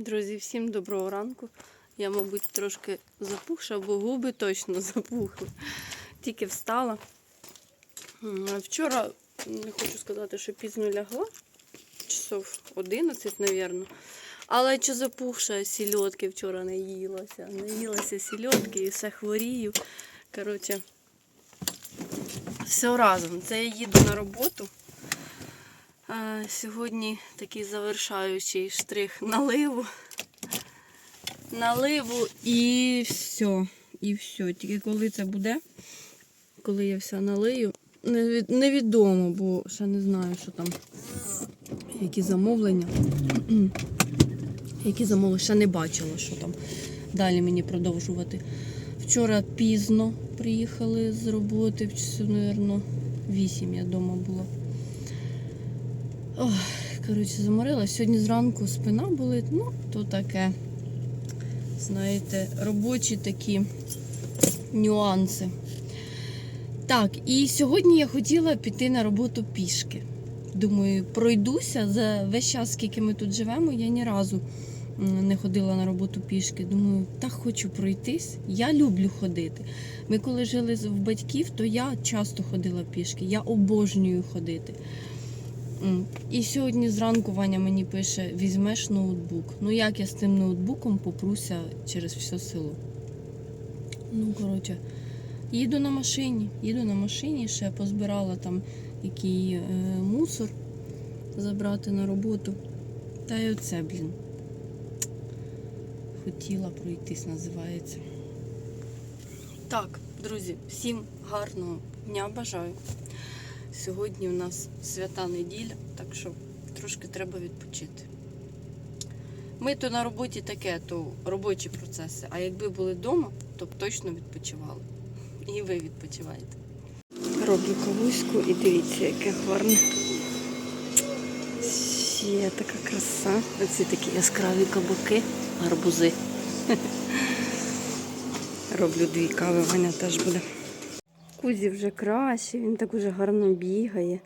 Друзі, всім доброго ранку. Я, мабуть, трошки запухша, бо губи точно запухли. Тільки встала. Вчора, не хочу сказати, що пізно лягла, часов 11, мабуть. Але чи запухша сільотки вчора не їлася. Не їлася сільотки і все хворію. Коротше, все разом. Це я їду на роботу. Сьогодні такий завершаючий штрих наливу. Наливу і все. І все. Тільки коли це буде, коли я все налию, невідомо, бо ще не знаю, що там, які замовлення. Які замовлення, ще не бачила, що там далі мені продовжувати. Вчора пізно приїхали з роботи, в часу, мабуть, 8 я вдома була. Коротше, заморилась. Сьогодні зранку спина болить, ну, то таке. Знаєте, робочі такі нюанси. Так, і сьогодні я хотіла піти на роботу пішки. Думаю, пройдуся за весь час, скільки ми тут живемо, я ні разу не ходила на роботу пішки. Думаю, так хочу пройтись. Я люблю ходити. Ми коли жили в батьків, то я часто ходила пішки. Я обожнюю ходити. І сьогодні зранку Ваня мені пише: візьмеш ноутбук. Ну як я з тим ноутбуком попруся через все село. Ну, коротше, їду на машині, їду на машині, ще позбирала там який е, мусор забрати на роботу. Та й оце, блін. Хотіла пройтись, називається. Так, друзі, всім гарного дня бажаю. Сьогодні у нас свята неділя, так що трошки треба відпочити. Ми то на роботі таке, то робочі процеси. А якби були вдома, то б точно відпочивали. І ви відпочиваєте. Роблю кавуську і дивіться, яке гарне. Ще така краса. Оці такі яскраві кабаки, гарбузи. Роблю дві кави, Ваня теж буде. Кузі вже краще, він так уже гарно бігає.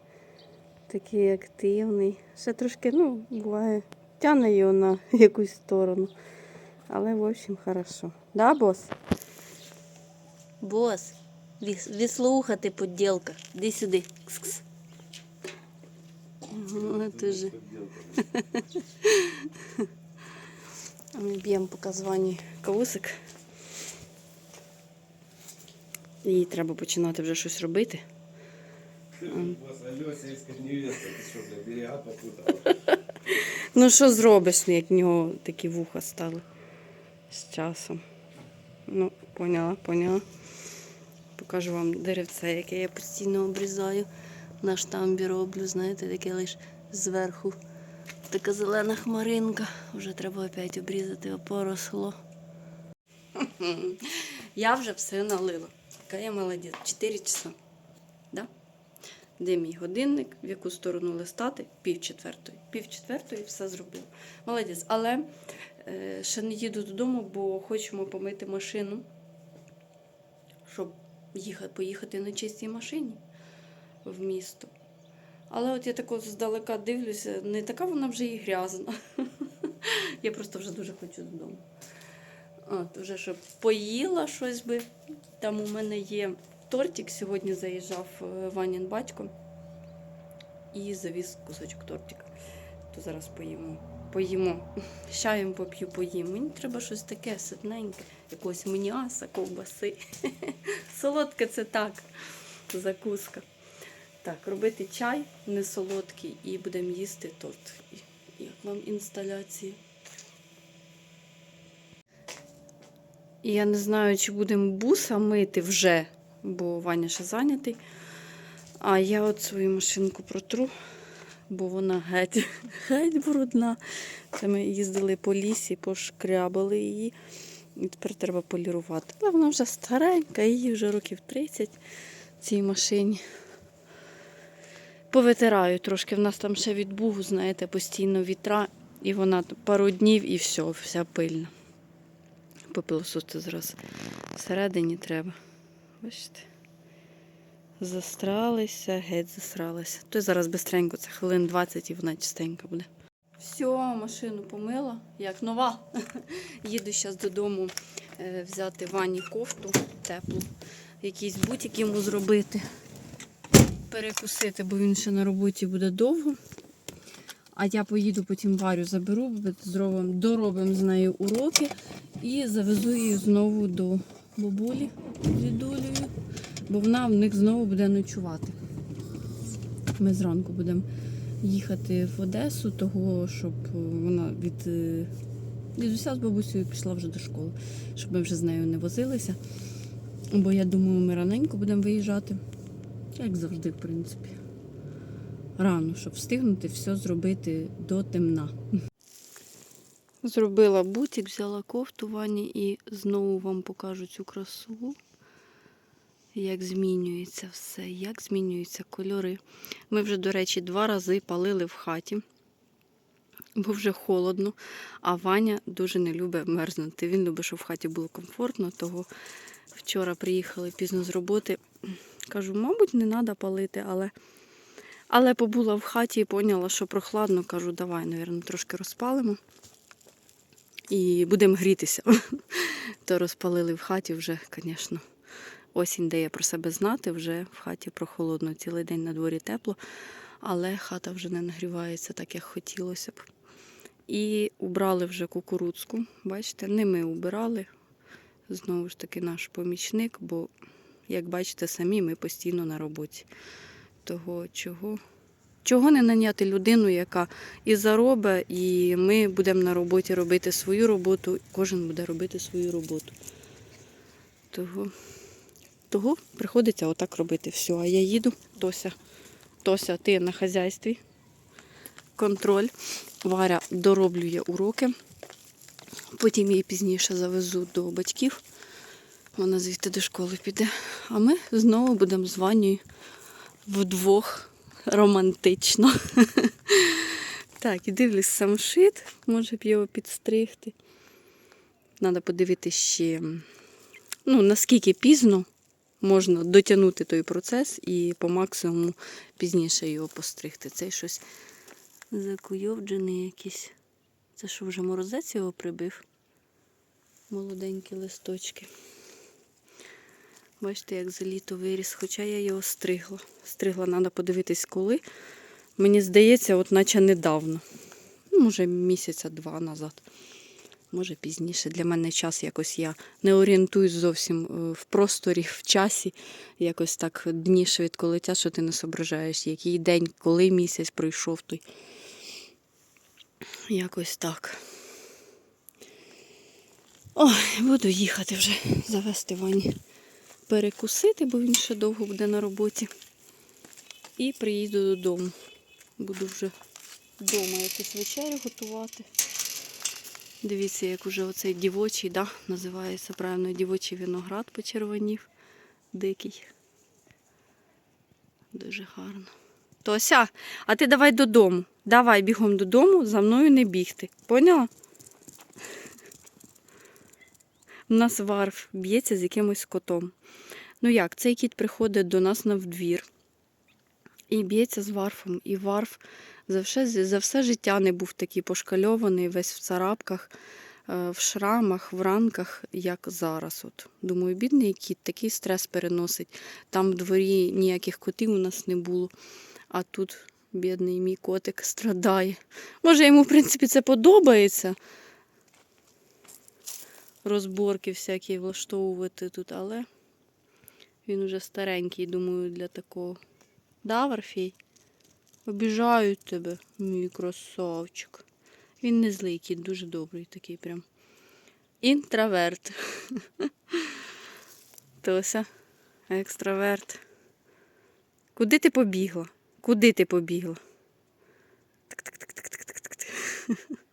Такий активний. Ще трошки, ну, буває, тягне його на якусь сторону. Але, в общем, хорошо. Да, бос? Бос, віслухати поділка. Іди сюди. Кс-кс. Ну, ти же. А Ми б'ємо показування кавусик. І треба починати вже щось робити. Вас Альосівська невеста, ти що, бля, берега попутала? Ну що зробиш, як в нього такі вуха стали з часом. Ну, поняла, поняла. Покажу вам деревце, яке я постійно обрізаю. На штамбі роблю, знаєте, таке лише зверху. Така зелена хмаринка. Вже треба опять обрізати, поросло. Я вже все налила. Я молодець. 4 часа. Да? Де мій годинник, в яку сторону листати? Пів четвертої. Пів четвертої все зробила. Молодець. Але е, ще не їду додому, бо хочемо помити машину, щоб їхати, поїхати на чистій машині в місто. Але от я так от здалека дивлюся, не така вона вже і грязна. Я просто вже дуже хочу додому. От, вже щоб поїла щось би. Там у мене є тортик. Сьогодні заїжджав е, Ванін батько і завіз кусочок тортика. То зараз поїмо. Поїмо. Чаєм поп'ю, поїм. Мені треба щось таке ситненьке, якогось м'яса, ковбаси. Солодке це так, закуска. Так, робити чай не солодкий і будемо їсти торт. Як вам інсталяція? І я не знаю, чи будемо буса мити вже, бо Ваня ще зайнятий. А я от свою машинку протру, бо вона геть, геть брудна. Це ми їздили по лісі, пошкрябали її. І тепер треба полірувати. Але вона вже старенька, їй вже років 30 цій машині. Повитираю трошки. В нас там ще від бугу, знаєте, постійно вітра, і вона пару днів і все, вся пильна. Попилососити зараз всередині треба. Бачите? Застралися, геть засралися. То зараз бистренько, це хвилин 20 і вона чистенька буде. Все, машину помила, як нова. Їду зараз додому е, взяти вані кофту теплу, якийсь бутик йому зробити, перекусити, бо він ще на роботі буде довго. А я поїду потім Варю заберу, зробимо, доробимо з нею уроки і завезу її знову до бабулі дідулею, бо вона в них знову буде ночувати. Ми зранку будемо їхати в Одесу, того, щоб е, вона від е, дідуся з бабусею пішла вже до школи, щоб ми вже з нею не возилися. Бо я думаю, ми раненько будемо виїжджати. Як завжди, в принципі. Рано, щоб встигнути все зробити до темна. Зробила бутик, взяла кофту вані і знову вам покажу цю красу. Як змінюється все, як змінюються кольори. Ми вже, до речі, два рази палили в хаті, бо вже холодно, а Ваня дуже не любить мерзнути. Він любить, щоб в хаті було комфортно, того вчора приїхали пізно з роботи. Кажу, мабуть, не треба палити, але, але побула в хаті і поняла, що прохладно. Кажу, давай, мабуть, трошки розпалимо і будемо грітися. То розпалили в хаті вже, звісно. Осінь дає про себе знати, вже в хаті прохолодно, цілий день на дворі тепло, але хата вже не нагрівається так, як хотілося б. І убрали вже кукурудзку. Бачите, не ми убирали. Знову ж таки, наш помічник, бо, як бачите, самі ми постійно на роботі. Того чого. Чого не наняти людину, яка і заробить, і ми будемо на роботі робити свою роботу, кожен буде робити свою роботу. Того того приходиться отак робити все. А я їду, Тося, Тося, ти на хазяйстві. Контроль. Варя дороблює уроки. Потім її пізніше завезу до батьків. Вона звідти до школи піде. А ми знову будемо з Ванею вдвох романтично. Так, і дивлюсь самшит, може б його підстригти. Треба подивитися ще, ну, наскільки пізно можна дотягнути той процес і по максимуму пізніше його постригти. Цей щось закуйовджений якийсь. Це що вже морозець його прибив? Молоденькі листочки. Бачите, як за літо виріс, хоча я його стригла. Стригла, треба подивитись, коли. Мені здається, от наче недавно. Ну, Може, місяця два назад. Може пізніше. Для мене час якось я не орієнтуюсь зовсім е, в просторі, в часі. Якось так дні швидко летять, що ти не зображаєш, який день, коли місяць пройшов той. Якось так. Ой, буду їхати вже, завести Вані перекусити, бо він ще довго буде на роботі. І приїду додому. Буду вже вдома якусь вечерю готувати. Дивіться, як уже оцей дівочий, да, називається правильно дівочий виноград почервонів. Дикий. Дуже гарно. Тося, а ти давай додому. Давай бігом додому, за мною не бігти. Поняла? У нас варф б'ється з якимось котом. Ну як, цей кіт приходить до нас на вдвір і б'ється з варфом. І варф за все, за все життя не був такий пошкальований, весь в царапках, е, в шрамах, в ранках, як зараз. От. Думаю, бідний кіт такий стрес переносить. Там в дворі ніяких котів у нас не було. А тут бідний мій котик страдає. Може, йому, в принципі, це подобається. Розборки всякі влаштовувати тут, але він уже старенький, думаю, для такого. Да, Варфій? Обіжають тебе, мій красавчик. Він не злий кіт, дуже добрий такий прям. Інтроверт. Тося, екстраверт. Куди ти побігла? Куди ти побігла? Так-так-так-так-так-так.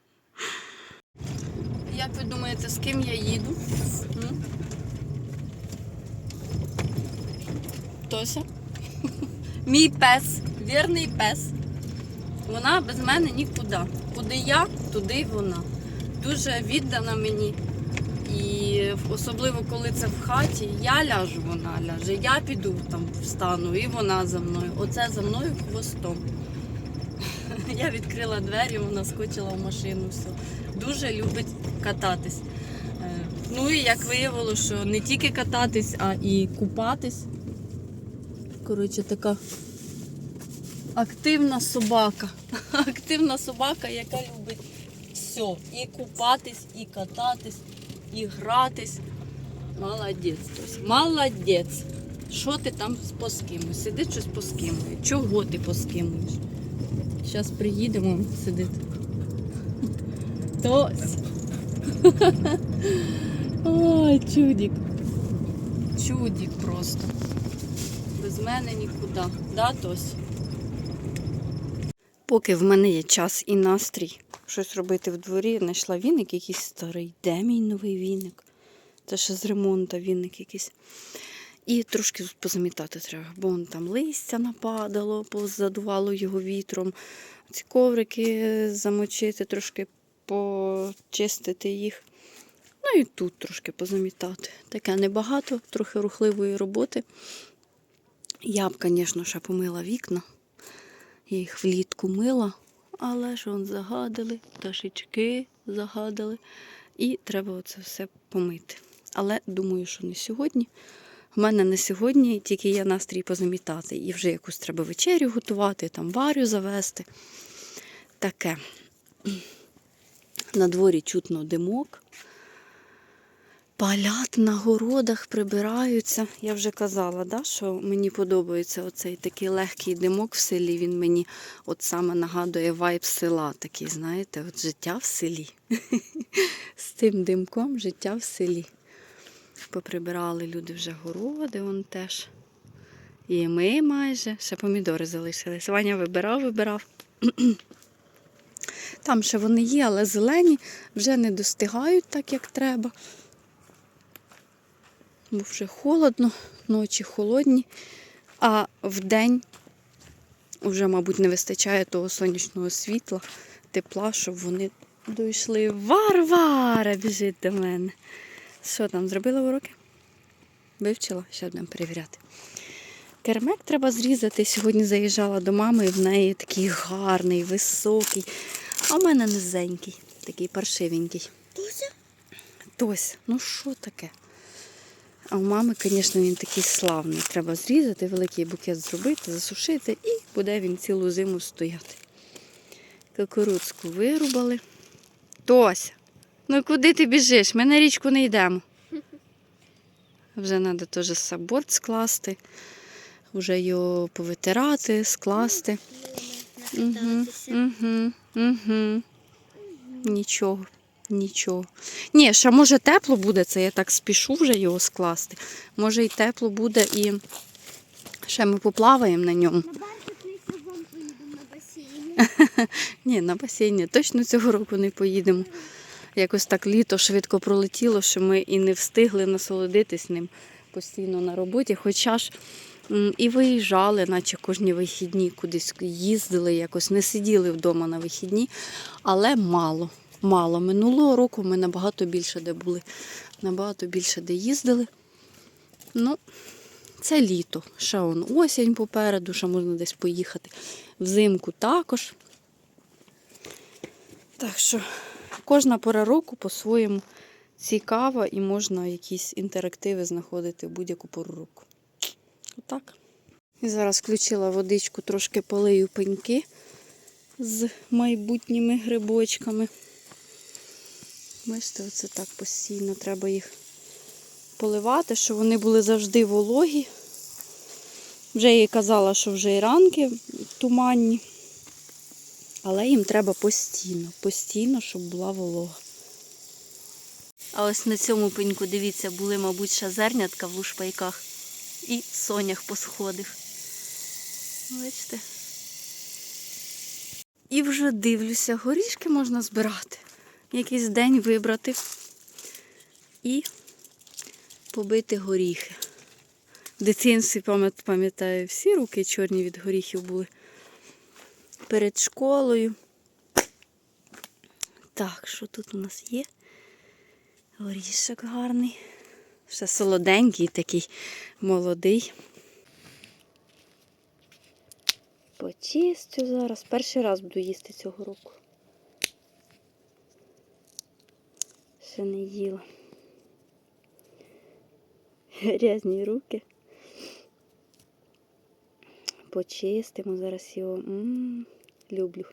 Як ви думаєте, з ким я їду? Тося? Мій пес, вірний пес. Вона без мене нікуди. Куди я, туди й вона. Дуже віддана мені. І особливо коли це в хаті, я ляжу, вона ляже. Я піду там встану, і вона за мною. Оце за мною хвостом. Я відкрила двері, вона скочила в машину. Все. Дуже любить кататись. Е, Ну і як виявилося, що не тільки кататись, а і купатись. Коротше, така активна собака. Активна собака, яка любить все. І купатись, і кататись, і гратись. Молодець. Молодець. Що ти там поскимуєш? Сидить щось поскимує. Чого ти поскимуєш? Зараз приїдемо, сидить. Тось. Ой, чудік. Чудік просто. Без мене нікуди. Да, Тось? Поки в мене є час і настрій щось робити в дворі, знайшла віник якийсь старий. Де мій новий віник? Це ще з ремонту віник якийсь. І трошки позамітати треба, бо вон там листя нападало, позадувало його вітром. Ці коврики замочити, трошки почистити їх. Ну і тут трошки позамітати. Таке небагато, трохи рухливої роботи. Я б, звісно, ще помила вікна. Я їх влітку мила, але ж вон загадили, пташечки загадили. І треба оце все помити. Але думаю, що не сьогодні. У мене не сьогодні, тільки є настрій позамітати. І вже якусь треба вечерю готувати, там варю завести. Таке. На дворі чутно димок. Палят на городах прибираються. Я вже казала, да, що мені подобається оцей такий легкий димок в селі. Він мені от саме нагадує вайб села. Такий, знаєте, от життя в селі. З тим димком життя в селі. Поприбирали люди вже городи, вон теж. І ми майже, ще помідори залишились. Ваня вибирав, вибирав. Там ще вони є, але зелені вже не достигають так, як треба. Бо вже холодно, ночі холодні, а вдень вже, мабуть, не вистачає того сонячного світла, тепла, щоб вони дійшли. Варвара біжить до мене. Що там, зробила уроки? Вивчила, ще будемо перевіряти. Кермек треба зрізати. Сьогодні заїжджала до мами, і в неї такий гарний, високий, а в мене низенький, такий паршивенький. Тося? Тось, ну що таке? А у мами, звісно, він такий славний. Треба зрізати, великий букет зробити, засушити, і буде він цілу зиму стояти. Кукурудзку вирубали. Тося, ну куди ти біжиш? Ми на річку не йдемо. Вже треба теж саборт скласти, вже його повитирати, скласти. Угу, угу, угу. Нічого, нічого. Ні, ще може тепло буде, це я так спішу вже його скласти. Може і тепло буде, і ще ми поплаваємо на ньому. Басейн. Ні, на басейні точно цього року не поїдемо. Якось так літо швидко пролетіло, що ми і не встигли насолодитись ним постійно на роботі. Хоча ж і виїжджали, наче кожні вихідні кудись їздили, якось не сиділи вдома на вихідні, але мало. Мало. Минулого року ми набагато більше де були, набагато більше де їздили. Ну, це літо. Ще он осінь попереду, ще можна десь поїхати. Взимку також. Так що кожна пора року по-своєму цікава і можна якісь інтерактиви знаходити в будь-яку пору року. Отак. І зараз включила водичку, трошки полию пеньки з майбутніми грибочками. Бачите, оце так постійно треба їх поливати, щоб вони були завжди вологі. Вже їй казала, що вже і ранки туманні. Але їм треба постійно, постійно, щоб була волога. А ось на цьому пеньку, дивіться, були, мабуть, ще зернятка в лушпайках. І сонях посходив. Бачите? І вже дивлюся, горішки можна збирати. Якийсь день вибрати і побити горіхи. В дитинстві пам'ятаю, всі руки чорні від горіхів були перед школою. Так, що тут у нас є? Горішок гарний. Ще солоденький такий, молодий. Почистю зараз. Перший раз буду їсти цього року. Ще не їла. Грязні руки. Почистимо зараз його. м люблю.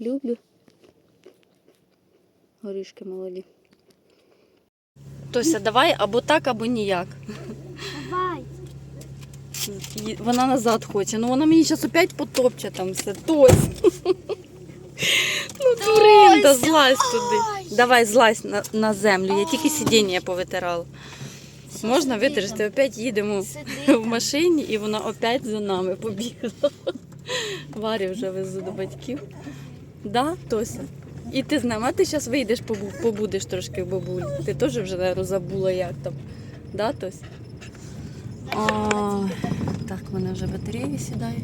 Люблю. Горішки молоді. Тося, давай або так, або ніяк. Давай. Вона назад хоче. Ну вона мені зараз опять потопче там все. Тось. Ну, Туринда, злазь туди. Давай, злазь на, на землю. Я тільки сидіння повитирала. Можна витерти, опять їдемо в машині, і вона опять за нами побігла. Варі вже везу до батьків. Да, Тося? І ти з нами, а ти зараз вийдеш, побудеш трошки в бабулі. Ти теж вже наверно, забула, як там. Да, Тося? А, так, в мене вже батарея сідає.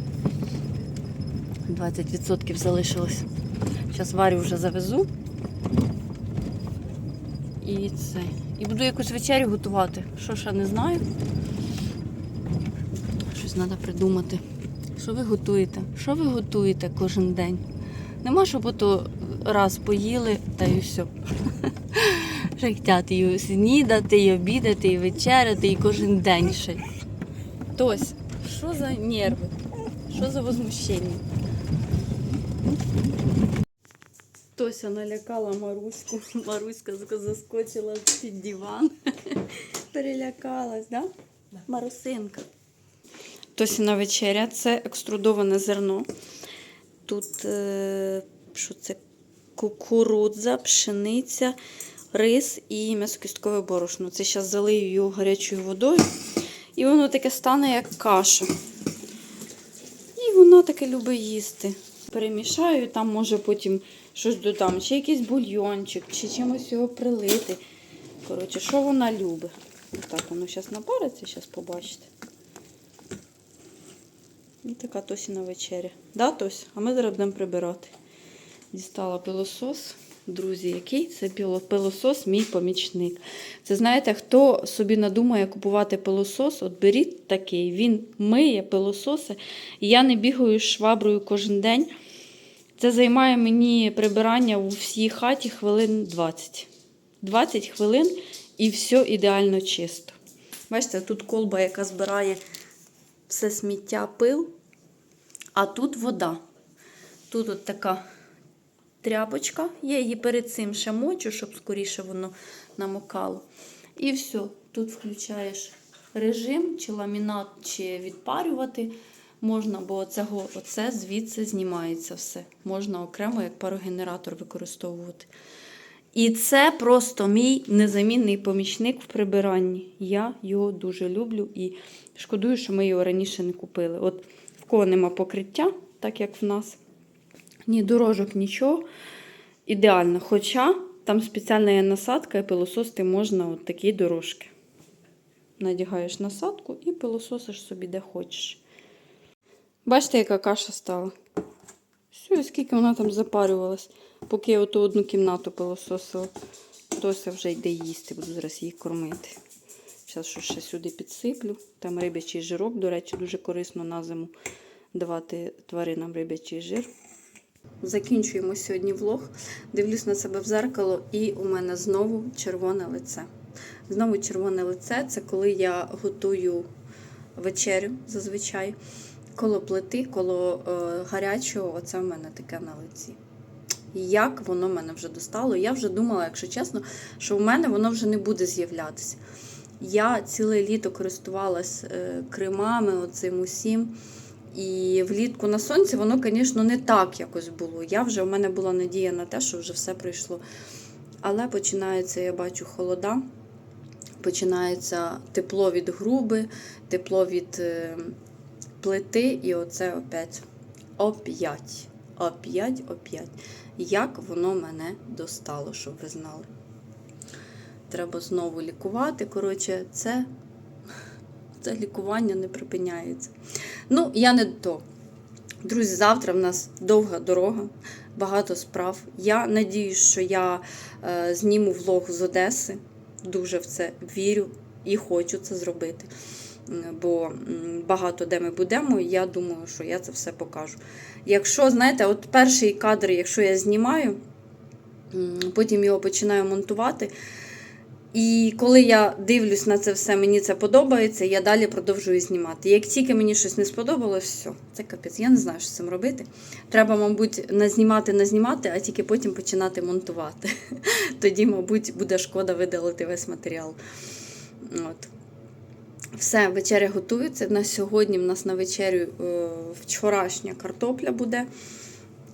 20% залишилось. Зараз Варю вже завезу. І це. І буду якусь вечерю готувати. Що ще не знаю. Щось треба придумати. Що ви готуєте? Що ви готуєте кожен день? Нема, щоб ото раз поїли та і все. Ще хотять і снідати, і обідати, і вечеряти, і кожен день ще. Тось, що за нерви? Що за возмущення? Тося налякала Маруську. Маруська заскочила під диван. Перелякалась, да? Марусинка. Тосіна вечеря це екструдоване зерно. Тут е, що це? Кукурудза, пшениця, рис і м'ясокісткове борошно. Це зараз залию його гарячою водою. І воно таке стане як каша. І вона таке любить їсти. Перемішаю, там може потім щось додам, чи якийсь бульйончик, чи чимось його прилити. Коротше, що вона любить. Так, воно зараз напариться, зараз побачите. І така Тосіна вечеря. Да, Тось? А ми зараз будемо прибирати. Дістала пилосос. Друзі, який це пилосос, мій помічник. Це знаєте, хто собі надумає купувати пилосос, от беріть такий. Він миє пилососи. І я не бігаю шваброю кожен день. Це займає мені прибирання у всій хаті хвилин 20. 20 хвилин і все ідеально чисто. Бачите, тут колба, яка збирає все сміття, пил, а тут вода. Тут от така тряпочка. Я її перед цим ще мочу, щоб скоріше воно намокало. І все, тут включаєш режим, чи ламінат, чи відпарювати можна, бо оцього, оце звідси знімається все. Можна окремо як парогенератор використовувати. І це просто мій незамінний помічник в прибиранні. Я його дуже люблю і шкодую, що ми його раніше не купили. От в кого нема покриття, так як в нас. Ні дорожок, нічого. Ідеально. Хоча там спеціальна є насадка, і пилососити можна от такі дорожки. Надягаєш насадку і пилососиш собі де хочеш. Бачите, яка каша стала? Все, скільки вона там запарювалась, поки я оту одну кімнату пилососила. Тося вже йде їсти, буду зараз її кормити. Зараз що ще сюди підсиплю. Там рибячий жирок, до речі, дуже корисно на зиму давати тваринам рибячий жир. Закінчуємо сьогодні влог. Дивлюсь на себе в зеркало, і у мене знову червоне лице. Знову червоне лице це коли я готую вечерю зазвичай. Коло плити, коло е, гарячого, оце в мене таке на лиці. Як воно мене вже достало. Я вже думала, якщо чесно, що в мене воно вже не буде з'являтися. Я ціле літо користувалась е, кремами, оцим усім. І влітку на сонці воно, звісно, не так якось було. Я вже, у мене була надія на те, що вже все пройшло. Але починається, я бачу, холода, починається тепло від груби, тепло від е, плити, і оце опять, оп'ять, оп'ять, оп'ять. Як воно мене достало, щоб ви знали. Треба знову лікувати. Коротше, це, це лікування не припиняється. Ну, я не до того. Друзі, завтра в нас довга дорога, багато справ. Я надіюсь, що я е, зніму влог з Одеси. Дуже в це вірю і хочу це зробити. бо багато де ми будемо, і я думаю, що я це все покажу. Якщо, знаєте, от перший кадр, якщо я знімаю, потім його починаю монтувати. І коли я дивлюсь на це все, мені це подобається, я далі продовжую знімати. Як тільки мені щось не сподобалось, все, це капець. Я не знаю, що з цим робити. Треба, мабуть, назнімати, назнімати, а тільки потім починати монтувати. Тоді, мабуть, буде шкода видалити весь матеріал. От. Все, вечеря готується. На сьогодні в нас на вечерю е, вчорашня картопля буде.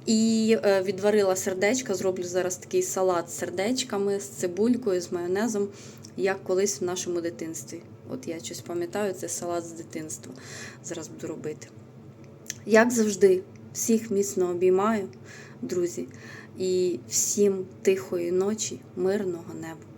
І е, відварила сердечка, зроблю зараз такий салат з сердечками, з цибулькою, з майонезом, як колись в нашому дитинстві. От я щось пам'ятаю, це салат з дитинства. Зараз буду робити. Як завжди, всіх міцно обіймаю, друзі, і всім тихої ночі, мирного неба.